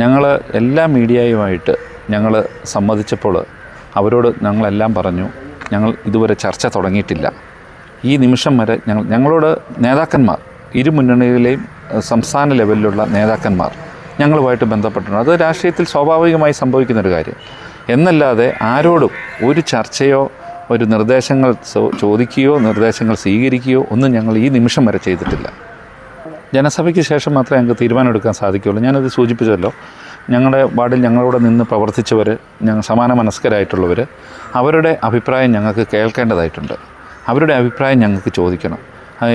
ഞങ്ങൾ എല്ലാ മീഡിയയുമായിട്ട് ഞങ്ങൾ സമ്മതിച്ചപ്പോൾ അവരോട് ഞങ്ങളെല്ലാം പറഞ്ഞു ഞങ്ങൾ ഇതുവരെ ചർച്ച തുടങ്ങിയിട്ടില്ല. ഈ നിമിഷം വരെ ഞങ്ങൾ ഞങ്ങളോട് നേതാക്കന്മാർ ഇരു മുന്നണിയിലെയും ഏഹ്, സംസ്ഥാന ലെവലിലുള്ള നേതാക്കന്മാർ ഞങ്ങളുമായിട്ട് ബന്ധപ്പെട്ടിട്ടുണ്ട്. അത് രാഷ്ട്രീയത്തിൽ സ്വാഭാവികമായി സംഭവിക്കുന്നൊരു കാര്യം. എന്നല്ലാതെ ആരോടും ഒരു ചർച്ചയോ ഒരു നിർദ്ദേശങ്ങൾ ചോദിക്കുകയോ നിർദ്ദേശങ്ങൾ സ്വീകരിക്കുകയോ ഒന്നും ഞങ്ങൾ ഈ നിമിഷം വരെ ചെയ്തിട്ടില്ല. ജനസഭയ്ക്ക് ശേഷം മാത്രമേ ഞങ്ങൾക്ക് തീരുമാനമെടുക്കാൻ സാധിക്കുകയുള്ളൂ. ഞാനത് സൂചിപ്പിച്ചല്ലോ ഞങ്ങളുടെ വാർഡിൽ ഞങ്ങളോട് നിന്ന് പ്രവർത്തിച്ചവർ ഞങ്ങൾ സമാന മനസ്കരായിട്ടുള്ളവർ അവരുടെ അഭിപ്രായം ഞങ്ങൾക്ക് കേൾക്കേണ്ടതായിട്ടുണ്ട്. അവരുടെ അഭിപ്രായം ഞങ്ങൾക്ക് ചോദിക്കണം.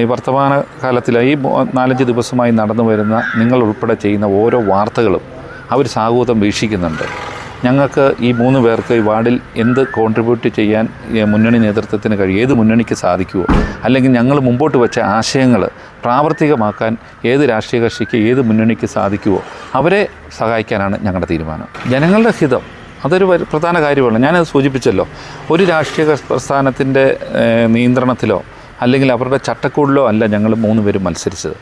ഈ വർത്തമാന കാലത്തിൽ ഈ നാലഞ്ച് ദിവസമായി നടന്നു വരുന്ന നിങ്ങൾ ഉൾപ്പെടെ ചെയ്യുന്ന ഓരോ വാർത്തകളും അവർ സാഹൂതം വീക്ഷിക്കുന്നുണ്ട്. ഞങ്ങൾക്ക് ഈ മൂന്ന് പേർക്ക് ഈ വാർഡിൽ എന്ത് കോൺട്രിബ്യൂട്ട് ചെയ്യാൻ മുന്നണി നേതൃത്വത്തിന് കഴിയും? ഏത് മുന്നണിക്ക് സാധിക്കുമോ അല്ലെങ്കിൽ ഞങ്ങൾ മുമ്പോട്ട് വെച്ച ആശയങ്ങൾ പ്രാവർത്തികമാക്കാൻ ഏത് രാഷ്ട്രീയ കക്ഷിക്ക് ഏത് മുന്നണിക്ക് സാധിക്കുമോ അവരെ സഹായിക്കാനാണ് ഞങ്ങളുടെ തീരുമാനം. ജനങ്ങളുടെ ഹിതം അതൊരു പ്രധാന കാര്യമാണ്. ഞാനത് സൂചിപ്പിച്ചല്ലോ. ഒരു രാഷ്ട്രീയ പ്രസ്ഥാനത്തിന്റെ നിയന്ത്രണത്തിലോ അല്ലെങ്കിൽ അവരുടെ ചട്ടക്കൂടിലോ അല്ല ഞങ്ങൾ മൂന്ന് പേരും മത്സരിച്ചത്.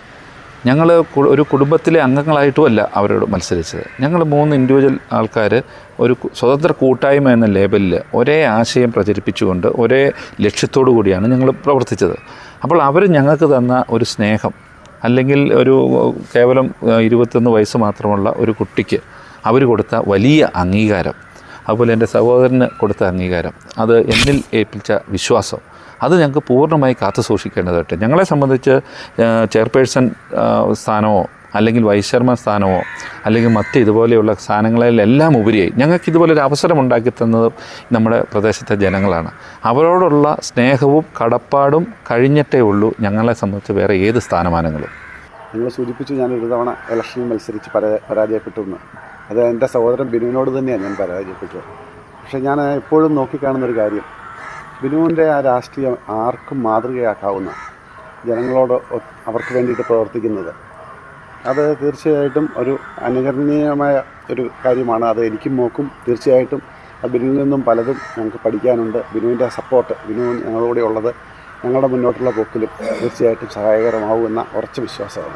ഞങ്ങൾ ഒരു കുടുംബത്തിലെ അംഗങ്ങളായിട്ടുമല്ല അവരോട് മത്സരിച്ചത്. ഞങ്ങൾ മൂന്ന് ഇൻഡിവിജ്വൽ ആൾക്കാർ ഒരു സ്വതന്ത്ര കൂട്ടായ്മ എന്ന ലേബലിൽ ഒരേ ആശയം പ്രചരിപ്പിച്ചുകൊണ്ട് ഒരേ ലക്ഷ്യത്തോടു കൂടിയാണ് ഞങ്ങൾ പ്രവർത്തിച്ചത്. അപ്പോൾ അവർ ഞങ്ങൾക്ക് തന്ന ഒരു സ്നേഹം അല്ലെങ്കിൽ ഒരു കേവലം ഇരുപത്തൊന്ന് വയസ്സ് മാത്രമുള്ള ഒരു കുട്ടിക്ക് അവർ കൊടുത്ത വലിയ അംഗീകാരം. അതുപോലെ എന്റെ സഹോദരന് കൊടുത്ത അംഗീകാരം. അത് എന്നിൽ ഏൽപ്പിച്ച വിശ്വാസം. അത് ഞങ്ങൾക്ക് പൂർണമായി കാത്തു സൂക്ഷിക്കേണ്ടതായിട്ട്. ഞങ്ങളെ സംബന്ധിച്ച് ചെയർപേഴ്സൺ സ്ഥാനമോ അല്ലെങ്കിൽ വൈസ് ചെയർമാൻ സ്ഥാനമോ അല്ലെങ്കിൽ മറ്റ് ഇതുപോലെയുള്ള സ്ഥാനങ്ങളിലെല്ലാം ഉപരിയായി. ഞങ്ങൾക്ക് ഇതുപോലൊരു അവസരം ഉണ്ടാക്കി തന്നത് നമ്മുടെ പ്രദേശത്തെ ജനങ്ങളാണ്. അവരോടുള്ള സ്നേഹവും കടപ്പാടും കഴിഞ്ഞിട്ടേ ഉള്ളൂ ഞങ്ങളെ സംബന്ധിച്ച് വേറെ ഏത് സ്ഥാനമാനങ്ങളും. നിങ്ങൾ സൂചിപ്പിച്ചു ഞാൻ ഒരു തവണ ഇലക്ഷനിൽ മത്സരിച്ച് പരാ പരാജയപ്പെട്ടു എന്ന് അത് എന്റെ സഹോദരൻ ബിനുവിനോട് തന്നെയാണ് ഞാൻ പരാജയപ്പെട്ടത്. പക്ഷേ ഞാൻ എപ്പോഴും നോക്കിക്കാണുന്നൊരു കാര്യം. ബിനുവിന്റെ ആ രാഷ്ട്രീയം ആർക്കും മാതൃകയാക്കാവുന്ന ജനങ്ങളോട് അവർക്ക് വേണ്ടിയിട്ട് പ്രവർത്തിക്കുന്നത്. അത് തീർച്ചയായിട്ടും ഒരു അനുകരണീയമായ ഒരു കാര്യമാണ്. അത് എനിക്കും മോക്കും തീർച്ചയായിട്ടും ആ ബിനുവിൽ നിന്നും പലതും ഞങ്ങൾക്ക് പഠിക്കാനുണ്ട്. ബിനുവിന്റെ സപ്പോർട്ട് ബിനു ഞങ്ങളോടെ ഉള്ളത് ഞങ്ങളുടെ മുന്നോട്ടുള്ള പോക്കിലും തീർച്ചയായിട്ടും സഹായകരമാവുമെന്ന ഉറച്ച വിശ്വാസമാണ്.